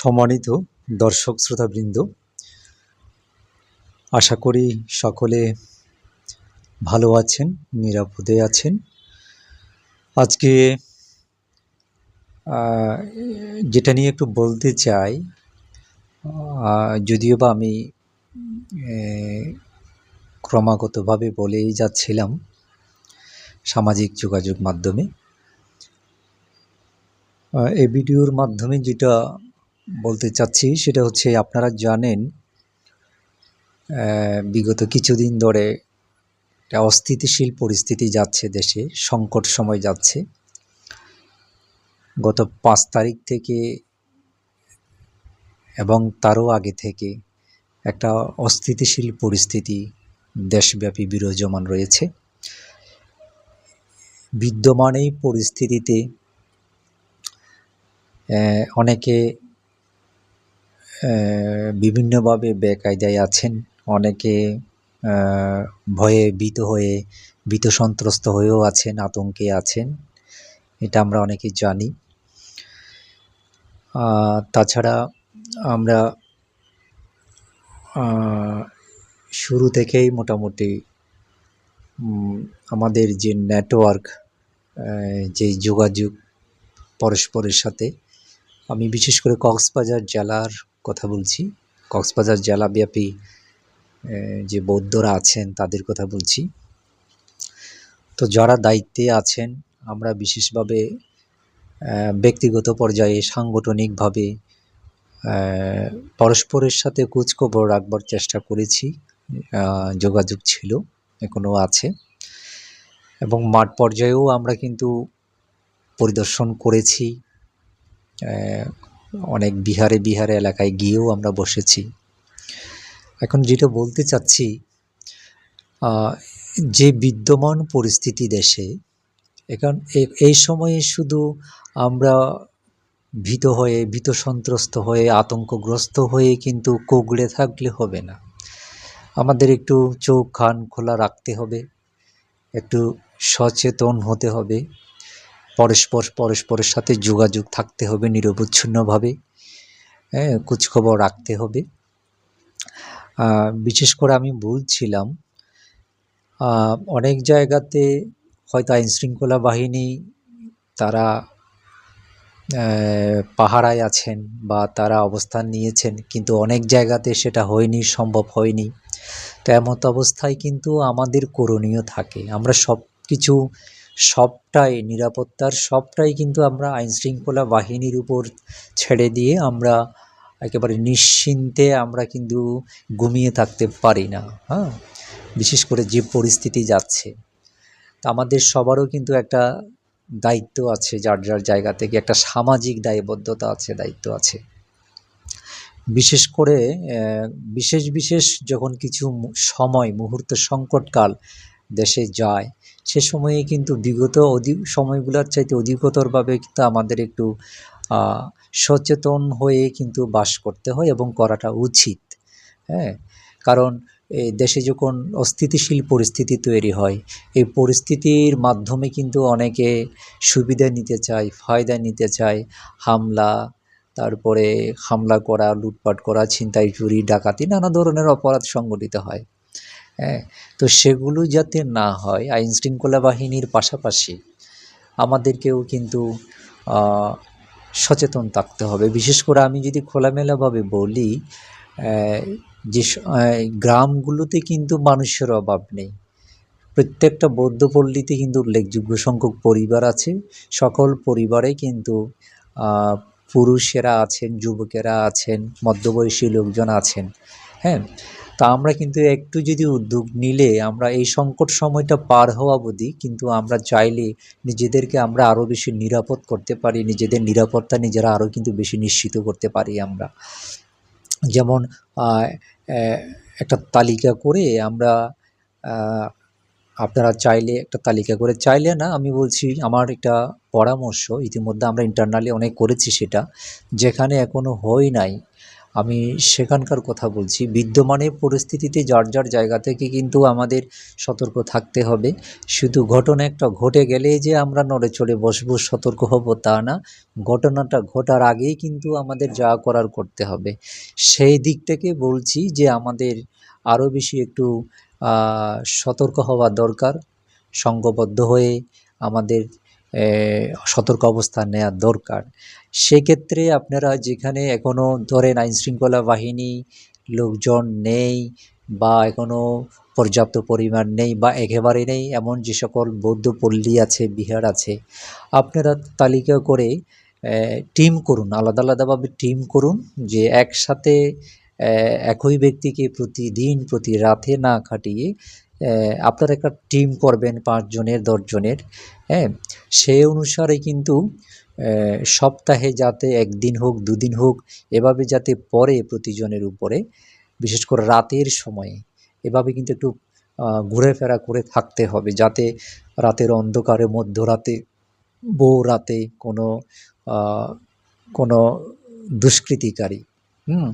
সম্মানিত দর্শক শ্রোতাবৃন্দ, আশা করি সকলে ভালো আছেন, নিরাপদে আছেন। আজকে যেটা নিয়ে একটু বলতে চাই যদিও বা আমি ক্রমাগতভাবে বলেই যাচ্ছিলাম সামাজিক যোগাযোগ মাধ্যমে এই ভিডিওর মাধ্যমে যেটা বলতে চাচ্ছি সেটা হচ্ছে আপনারা জানেন বিগত কিছুদিন ধরে একটা অস্থিতিশীল পরিস্থিতি যাচ্ছে দেশে, সংকট সময় যাচ্ছে। গত পাঁচ তারিখ থেকে এবং তারও আগে থেকে একটা অস্থিতিশীল পরিস্থিতি দেশব্যাপী বিরাজমান রয়েছে। বিদ্যমান এই পরিস্থিতিতে অনেকে বিভিন্নভাবে বেকায়দায় আছেন। অনেকে ভয়ে ভীত হয়ে, ভীত সন্ত্রস্ত হয়েও আছেন, আতঙ্কে আছেন। এটা আমরা অনেকে জানি। তাছাড়া আমরা শুরু থেকেই মোটামুটি আমাদের যে নেটওয়ার্ক যে যোগাযোগ পরস্পরের সাথে, আমি বিশেষ করে কক্সবাজার জেলার কথা বলছি। কক্সবাজার জেলাব্যাপী যে বৌদ্ধরা আছেন, তাদের কথা বলছি। তো যারা দায়িত্বে আছেন, আমরা বিশেষভাবে ব্যক্তিগত পর্যায়ে, সাংগঠনিকভাবে পরস্পরের সাথে খোঁজখবর রাখবার চেষ্টা করেছি। যোগাযোগ ছিল এখনও আছে। এবং মাঠ পর্যায়েও আমরা কিন্তু পরিদর্শন করেছি। অনেক বিহারে বিহারে এলাকায় গিয়েও আমরা বসেছি। এখন যেটা বলতে চাচ্ছি যে বিদ্যমান পরিস্থিতি দেশে, এখন এই সময়ে শুধু আমরা ভীত হয়ে, ভীত সন্ত্রস্ত হয়ে, আতঙ্কগ্রস্ত হয়ে কিন্তু কোগড়ে থাকলে হবে না। আমাদের একটু চোখ, কান খোলা রাখতে হবে, একটু সচেতন হতে হবে। পরস্পর, পরস্পরের সাথে যোগাযোগ থাকতে হবে, নিরবচ্ছিন্নভাবে হ্যাঁ খোঁজখবর রাখতে হবে। বিশেষ করে আমি বলছিলাম অনেক জায়গাতে হয়তো আইন শৃঙ্খলা বাহিনী তারা পাহারায় আছেন বা তারা অবস্থান নিয়েছেন, কিন্তু অনেক জায়গাতে সেটা হয়নি, সম্ভব হয়নি। তো এমত অবস্থায় কিন্তু আমাদের করণীয় থাকে। আমরা সব কিছু সবটাই নিরাপত্তার, সবটাই কিন্তু আমরা আইন শৃঙ্খলা বাহিনীর উপর ছেড়ে দিয়ে আমরা একেবারে নিশ্চিন্তে আমরা কিন্তু ঘুমিয়ে থাকতে পারি না হ্যাঁ? বিশেষ করে যে পরিস্থিতি যাচ্ছে। আমাদের সবারও কিন্তু একটা দায়িত্ব আছে, যার যার জায়গা থেকে একটা সামাজিক দায়বদ্ধতা আছে, দায়িত্ব আছে। বিশেষ করে বিশেষ বিশেষ যখন কিছু সময়, মুহূর্ত সংকটকাল দেশে যায় সে সময়ে কিন্তু বিগত অধিক সময়গুলোর চাইতে অধিকতরভাবে কিন্তু আমাদের একটু সচেতন হয়ে কিন্তু বাস করতে হয় এবং করাটা উচিত। হ্যাঁ? কারণ এই দেশে যখন অস্থিতিশীল পরিস্থিতি তৈরি হয়, এই পরিস্থিতির মাধ্যমে কিন্তু অনেকে সুবিধা নিতে চায়, ফায়দা নিতে চায়। হামলা, তারপরে হামলা করা, লুটপাট করা ছিনতাই চুরি ডাকাতি, নানা ধরনের অপরাধ সংগঠিত হয়। হ্যাঁ তো সেগুলো যাতে না হয়, আইন শৃঙ্খলা বাহিনীর পাশাপাশি আমাদেরকেও কিন্তু সচেতন থাকতে হবে। বিশেষ করে আমি যদি খোলামেলাভাবে বলি যে গ্রামগুলোতে কিন্তু মানুষের অভাব নেই। প্রত্যেকটা বৌদ্ধ পল্লীতে কিন্তু উল্লেখযোগ্য সংখ্যক পরিবার আছে। সকল পরিবারে কিন্তু পুরুষেরা আছেন, যুবকেরা আছেন, মধ্যবয়সী লোকজন আছেন। হ্যাঁ তা আমরা কিন্তু একটু যদি উদ্যোগ নিলে আমরা এই সংকট সময়টা পার হওয়া অবধি কিন্তু আমরা চাইলে নিজেদেরকে আমরা আরও বেশি নিরাপদ করতে পারি, নিজেদের নিরাপত্তা নিজেরা আরও কিন্তু বেশি নিশ্চিত করতে পারি আমরা। যেমন একটা তালিকা করে আমরা আপনারা চাইলে একটা তালিকা করে, চাইলে না, আমি বলছি আমার একটা পরামর্শ, ইতিমধ্যে আমরা ইন্টারনালি অনেক করেছি সেটা, যেখানে এখনও হয় নাই। আমি সেখানকার কথা বলছি। বিদ্যমানের পরিস্থিতিতে যার যার জায়গা থেকে কিন্তু আমাদের সতর্ক থাকতে হবে। শুধু ঘটনা একটা ঘটে গেলেই যে আমরা নড়ে চড়ে বসবো, সতর্ক হব তা না। ঘটনাটা ঘটার আগেই কিন্তু আমাদের যা করার করতে হবে। সেই দিক থেকে বলছি যে আমাদের আরও বেশি একটু সতর্ক হওয়া দরকার। সংঘবদ্ধ হয়ে আমাদের সতর্ক অবস্থান নেওয়া দরকার। সেক্ষেত্রে আপনারা যেখানে এখনও ধরেন আইনশৃঙ্খলা বাহিনী লোকজন নেই বা এখনও পর্যাপ্ত পরিমাণ নেই বা একেবারে নেই, এমন যে সকল বৌদ্ধ পল্লী আছে, বিহার আছে, আপনারা তালিকা করে টিম করুন, আলাদা আলাদাভাবে টিম করুন যে একসাথে একই ব্যক্তিকে প্রতিদিন, প্রতি রাতে না খাটিয়ে আপনারা একটা টিম করবেন পাঁচজনের, দশজনের হ্যাঁ? সেই অনুসারে কিন্তু সপ্তাহে যাতে একদিন হোক দুদিন হোক এভাবে যাতে পরে প্রতিজনের উপরে বিশেষ করে রাতের সময়ে এভাবে কিন্তু একটু আহ, ঘুরেফেরা করে থাকতে হবে যাতে রাতের অন্ধকারে মধ্যরাতে বউ রাতে কোনো কোনো দুষ্কৃতিকারী হুম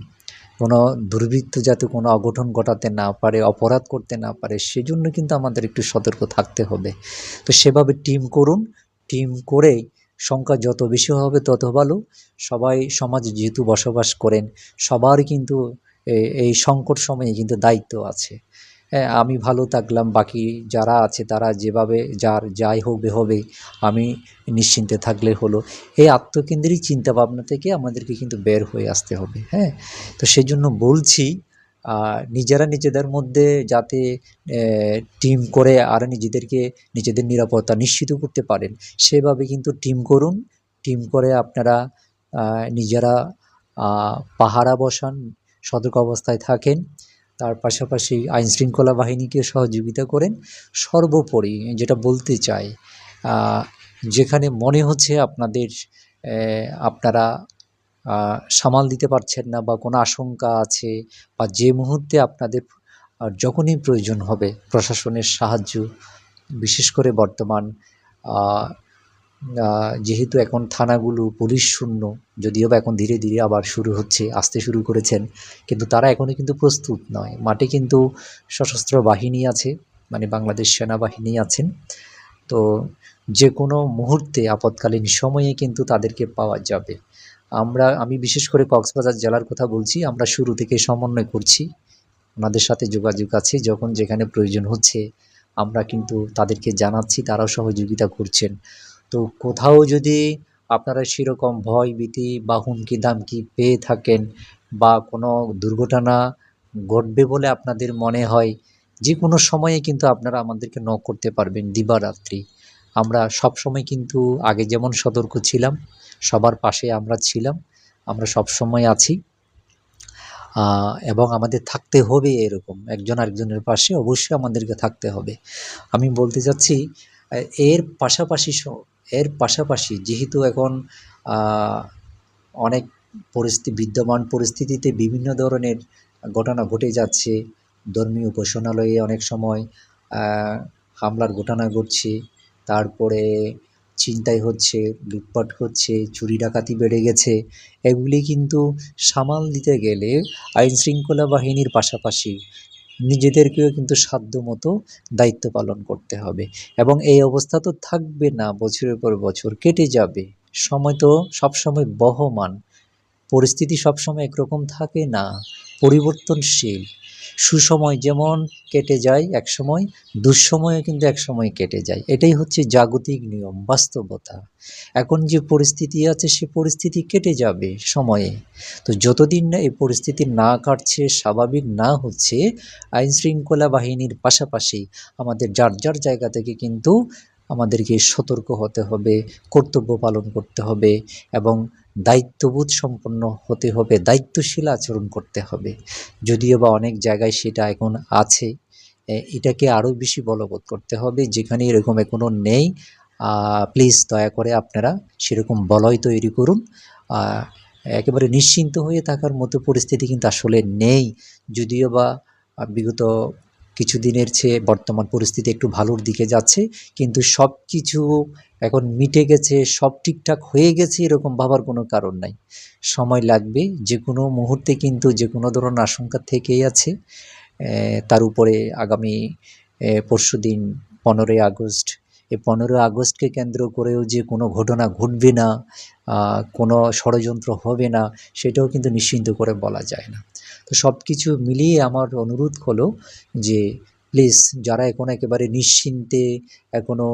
কোনো দুর্বৃত্ত যাতে কোনো অঘটন ঘটাতে না পারে অপরাধ করতে না পারে সেজন্য কিন্তু আমাদের একটু সতর্ক থাকতে হবে। তো সেভাবে টিম করুন টিম করে সংখ্যা যত বেশি হবে তত ভালো। সবাই সমাজে যেহেতু বসবাস করেন, সবার কিন্তু এই সংকট সময়ে কিন্তু দায়িত্ব আছে। হ্যাঁ আমি ভালো থাকলাম, বাকি যারা আছে তারা যেভাবে যার যাই হবে হবে, আমি নিশ্চিন্তে থাকলে হলো। এই আত্মকেন্দ্রিক চিন্তাভাবনা থেকে আমাদেরকে কিন্তু বের হয়ে আসতে হবে হ্যাঁ? তো সেই জন্য বলছি নিজেরা নিজেদের মধ্যে যাতে টিম করে আর নিজেদেরকে নিজেদের নিরাপত্তা নিশ্চিত করতে পারেন। সেভাবে কিন্তু টিম করুন। টিম করে আপনারা নিজেরা পাহারা বসান, সতর্ক অবস্থায় থাকেন। তার পাশাপাশি আইনশৃঙ্খলা বাহিনীকে সহযোগিতা করেন। সর্বোপরি যেটা বলতে চাই যেখানে মনে হচ্ছে আপনাদের আপনারা সামাল দিতে পারছেন না বা কোনো আশঙ্কা আছে বা যে মুহূর্তে আপনাদের যখনই প্রয়োজন হবে প্রশাসনের সাহায্য, বিশেষ করে বর্তমান যেহেতু এখন থানাগুলো পুলিশ শূন্য, যদিও বা এখন ধীরে ধীরে আবার শুরু হচ্ছে, আসতে শুরু করেছেন, কিন্তু তারা এখনও কিন্তু প্রস্তুত নয়। মাঠে কিন্তু সশস্ত্র বাহিনী আছে মানে বাংলাদেশ সেনাবাহিনী আছেন। তো যে কোনো মুহূর্তে, আপৎকালীন সময়ে কিন্তু তাদেরকে পাওয়া যাবে। আমরা, আমি বিশেষ করে কক্সবাজার জেলার কথা বলছি, আমরা শুরু থেকে সমন্বয় করছি। ওনাদের সাথে যোগাযোগ আছে, যখন যেখানে প্রয়োজন হচ্ছে, আমরা কিন্তু তাদেরকে জানাচ্ছি, তারাও সহযোগিতা করছেন। তো কোথাও যদি আপনারা সেরকম ভয়, ভীতি বা হুমকি, দামকি পেয়ে থাকেন বা কোনো দুর্ঘটনা ঘটবে বলে আপনাদের মনে হয় যে কোনো সময়ে কিন্তু আপনারা আমাদেরকে ন করতে পারবেন দিবারাত্রি। আমরা সব সময় কিন্তু আগে যেমন সতর্ক ছিলাম সবার পাশে আমরা ছিলাম, আমরা সব সময় আছি এবং আমাদের থাকতে হবে এরকম, একজন আরেকজনের পাশে অবশ্যই আমাদেরকে থাকতে হবে। আমি বলতে চাচ্ছি এর পাশাপাশি এর পাশাপাশি যেহেতু এখন অনেক পরিস্থিতি বিদ্যমান পরিস্থিতিতে বিভিন্ন ধরনের ঘটনা ঘটে যাচ্ছে, ধর্মীয় উপাসনালয়ে অনেক সময় হামলার ঘটনা ঘটছে, তারপরে ছিনতাই হচ্ছে, লুটপাট হচ্ছে, চুরি ডাকাতি বেড়ে গেছে, এগুলি কিন্তু সামাল দিতে গেলে আইন শৃঙ্খলা বাহিনীর পাশাপাশি নিজেদেরকেও কিন্তু সাধ্যমতো দায়িত্ব পালন করতে হবে। এবং এই অবস্থা তো থাকবে না, বছরের পর বছর কেটে যাবে। সময় তো সবসময় বহমান। পরিস্থিতি সবসময় একরকম থাকে না। পরিবর্তনশীল। সুসময় যেমন কেটে যায় এক সময় দুঃসময়ও কিন্তু এক সময় কেটে যায়। এটাই হচ্ছে জাগতিক নিয়ম, বাস্তবতা। এখন যে পরিস্থিতি আছে, সে পরিস্থিতি কেটে যাবে সময়ে। তো যতদিন না এই পরিস্থিতি না কাটছে, স্বাভাবিক না হচ্ছে, আইনশৃঙ্খলা বাহিনীর পাশাপাশি আমাদের যার যার জায়গা থেকে কিন্তু আমাদেরকে সতর্ক হতে হবে, কর্তব্য পালন করতে হবে এবং দায়িত্ববোধ সম্পন্ন হতে হবে, দায়িত্বশীল আচরণ করতে হবে। যদিও বা অনেক জায়গায় সেটা এখন আছে এটাকে আরও বেশি বলবৎ করতে হবে, যেখানে এরকম এখনও নেই প্লিজ দয়া করে আপনারা সেরকম বলয় তৈরি করুন। একেবারে নিশ্চিন্ত হয়ে থাকার মতো পরিস্থিতি কিন্তু আসলে নেই। যদিও বা বিগত কিছুদিনের চেয়ে বর্তমান পরিস্থিতি একটু ভালোর দিকে যাচ্ছে, কিন্তু সব কিছু এখন মিটে গেছে, সব ঠিকঠাক হয়ে গেছে এরকম ভাবার কোনো কারণ নাই। সময় লাগবে, যে কোনো মুহূর্তে কিন্তু যে কোনো ধরনের আশঙ্কা থেকেই আছে। তার উপরে আগামী পরশু দিন পনেরোই আগস্ট, এই পনেরোই আগস্টকে কেন্দ্র করেও যে কোনো ঘটনা ঘটবে না কোনো ষড়যন্ত্র হবে না, সেটাও কিন্তু নিশ্চিন্ত করে বলা যায় না। তো সব কিছু মিলিয়ে আমার অনুরোধ হলো যে প্লিজ যারা এখন একেবারে নিশ্চিন্তে এখনও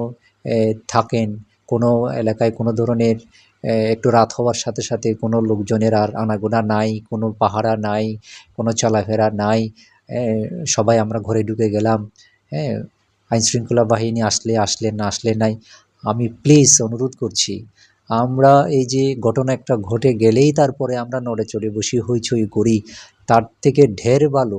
থাকেন, কোনো এলাকায় কোনো ধরনের একটু রাত হওয়ার সাথে সাথে কোনো লোকজনের আর আনাগোনা নাই, কোনো পাহারা নাই, কোনো চলাফেরা নাই সবাই আমরা ঘরে ঢুকে গেলাম হ্যাঁ আইনশৃঙ্খলা বাহিনী আসলে আসলে না আসলে নাই, আমি প্লিজ অনুরোধ করছি আমরা এই যে ঘটনা একটা ঘটে গেলেই তারপরে আমরা নড়ে চড়ে বসি হইচই করি। তার থেকে ঢের ভালো,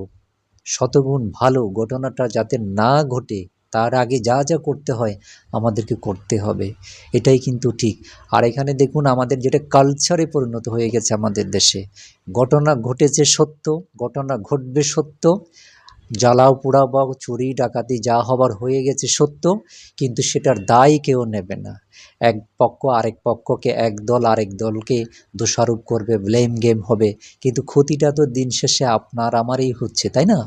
শতগুণ ভালো ঘটনাটা যাতে না ঘটে, তার আগে যা যা করতে হয় আমাদেরকে করতে হবে। এটাই কিন্তু ঠিক। আর এখানে দেখুন আমাদের যেটা কালচারে পরিণত হয়ে গেছে আমাদের দেশে। ঘটনা ঘটেছে সত্য, ঘটনা ঘটবে সত্য। জ্বালাও পোড়া বা চুরি, ডাকাতি যা হবার হয়ে গেছে সত্য, কিন্তু সেটার দায় কেউ নেবে না। এক পক্ষ আরেক পক্ষকে, এক দল আরেক দলকে দোষারোপ করবে ব্লেম গেম হবে, কিন্তু ক্ষতিটা তো দিন শেষে আপনার আমারই হচ্ছে, তাই না?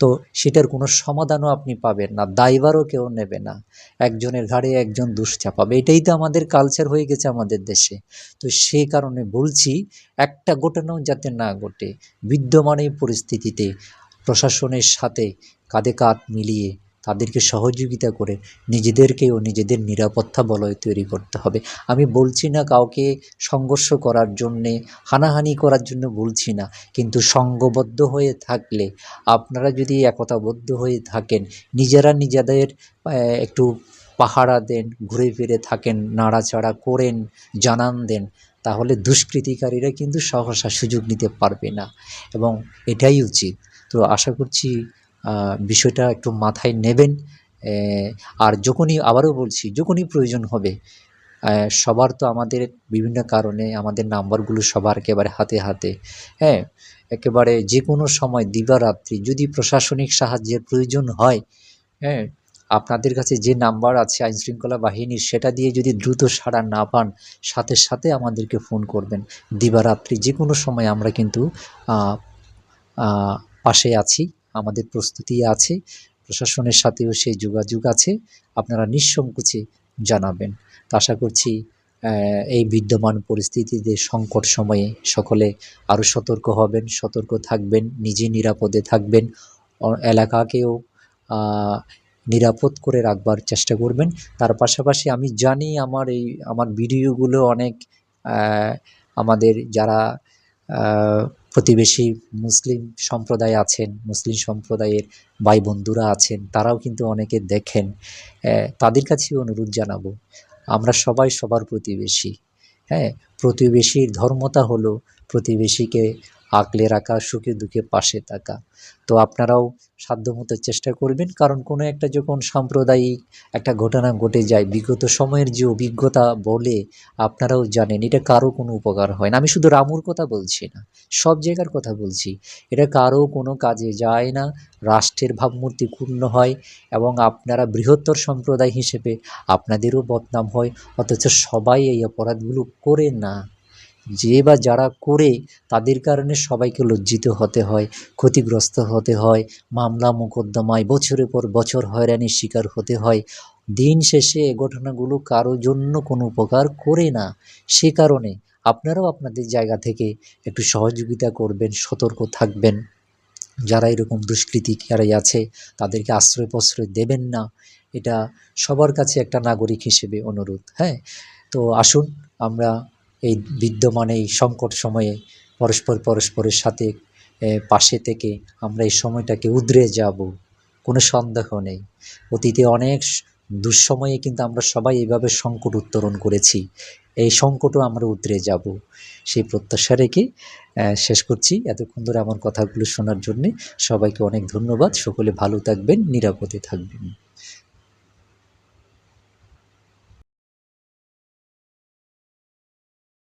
তো সেটার কোনো সমাধানও আপনি পাবেন না, দায়ভারও কেউ নেবে না। একজনের ঘাড়ে একজন দোষ চাপাবে, এটাই তো আমাদের কালচার হয়ে গেছে আমাদের দেশে। তো সেই কারণে বলছি, একটা ঘটনাও যাতে না ঘটে, বিদ্যমান এই পরিস্থিতিতে প্রশাসনের সাথে কাঁধে কাঁধ মিলিয়ে তাদেরকে সহযোগিতা করে নিজেদেরকেও নিজেদের নিরাপত্তা বলয় তৈরি করতে হবে। আমি বলছি না কাউকে সংঘর্ষ করার জন্যে, হানাহানি করার জন্য বলছি না, কিন্তু সঙ্গবদ্ধ হয়ে থাকলে, আপনারা যদি একতাবদ্ধ হয়ে থাকেন, নিজেরা নিজেদের একটু পাহারা দেন, ঘুরে ফিরে থাকেন, নাড়াচাড়া করেন, জানান দেন, তাহলে দুষ্কৃতিকারীরা কিন্তু সহসা সুযোগ নিতে পারবে না। এবং এটাই উচিত। তো আশা করছি বিষয়টা একটু মাথায় নেবেন। আর যখনই আবারও বলছি, যখনই প্রয়োজন হবে সবার তো আমাদের বিভিন্ন কারণে আমাদের নাম্বারগুলো সবার একেবারে হাতে হাতে। হ্যাঁ একেবারে যে কোনো সময় দিবারাত্রি যদি প্রশাসনিক সাহায্যের প্রয়োজন হয় হ্যাঁ আপনাদের কাছে যে নাম্বার আছে আইনশৃঙ্খলা বাহিনীর, সেটা দিয়ে যদি দ্রুত সাড়া না পান, সাথে সাথে আমাদেরকে ফোন করবেন। দিবারাত্রি যে কোনো সময় আমরা কিন্তু পাশে আছি, আমাদের প্রস্তুতি আছে, প্রশাসনের সাথেও সেই যোগাযোগ আছে, আপনারা নিঃসংকোচে জানাবেন। তো আশা করছি এই বিদ্যমান পরিস্থিতিতে সংকট সময়ে সকলে আরও সতর্ক হবেন, সতর্ক থাকবেন, নিজে নিরাপদে থাকবেন এলাকাকেও নিরাপদ করে রাখবার চেষ্টা করবেন। তার পাশাপাশি আমি জানি আমার এই, আমার ভিডিওগুলো অনেক আমাদের যারা প্রতিবেশী মুসলিম সম্প্রদায় আছেন, মুসলিম সম্প্রদায়ের ভাই বন্ধুরা আছেন, তারাও কিন্তু অনেকে দেখেন। তাদের কাছে অনুরোধ জানাব, আমরা সবাই সবার প্রতিবেশী। হ্যাঁ প্রতিবেশীর ধর্মতা হলো প্রতিবেশীকে আগলে রাখা, সুখে দুঃখে পাশে থাকা। তো আপনারাও সাধ্যমতো চেষ্টা করবেন, কারণ কোনো একটা যখন সাম্প্রদায়িক একটা ঘটনা ঘটে যায়, বিগত সময়ের যে অভিজ্ঞতা বলে আপনারাও জানেন, এটা কারও কোনো উপকার হয় না। আমি শুধু রামুর কথা বলছি না, সব জায়গার কথা বলছি। এটা কারও কোনো কাজে যায় না, রাষ্ট্রের ভাবমূর্তি ক্ষুণ্ণ হয় এবং আপনারা বৃহত্তর সম্প্রদায় হিসেবে আপনাদেরও বদনাম হয়, অথচ সবাই এই অপরাধগুলো করে না। যে বা যারা করে তাদের কারণে সবাইকে লজ্জিত হতে হয়, ক্ষতিগ্রস্ত হতে হয়, মামলা মোকদ্দমায় বছরের পর বছর হয়রানির শিকার হতে হয়। দিন শেষে এ ঘটনাগুলো কারও জন্য কোনো উপকার করে না। সে কারণে আপনারাও আপনাদের জায়গা থেকে একটু সহযোগিতা করবেন, সতর্ক থাকবেন। যারা এরকম দুষ্কৃতিকারী আছে, তাদেরকে আশ্রয় প্রশ্রয় দেবেন না। এটা সবার কাছে একটা নাগরিক হিসেবে অনুরোধ হ্যাঁ? তো আসুন, আমরা এই বিদ্যমান এই সংকট সময়ে পরস্পর পরস্পরের সাথে পাশে থেকে আমরা এই সময়টাকে উদ্রে যাব। কোনো সন্দেহ নেই। অতীতে অনেক দুঃসময়ে কিন্তু আমরা সবাই এইভাবে সংকট উত্তরণ করেছি। এই সংকটও আমরা উতরে যাব। সেই প্রত্যাশা রেখে শেষ করছি। এতক্ষণ ধরে আমার কথাগুলো শোনার জন্যে সবাইকে অনেক ধন্যবাদ। সকলে ভালো থাকবেন, নিরাপদে থাকবেন।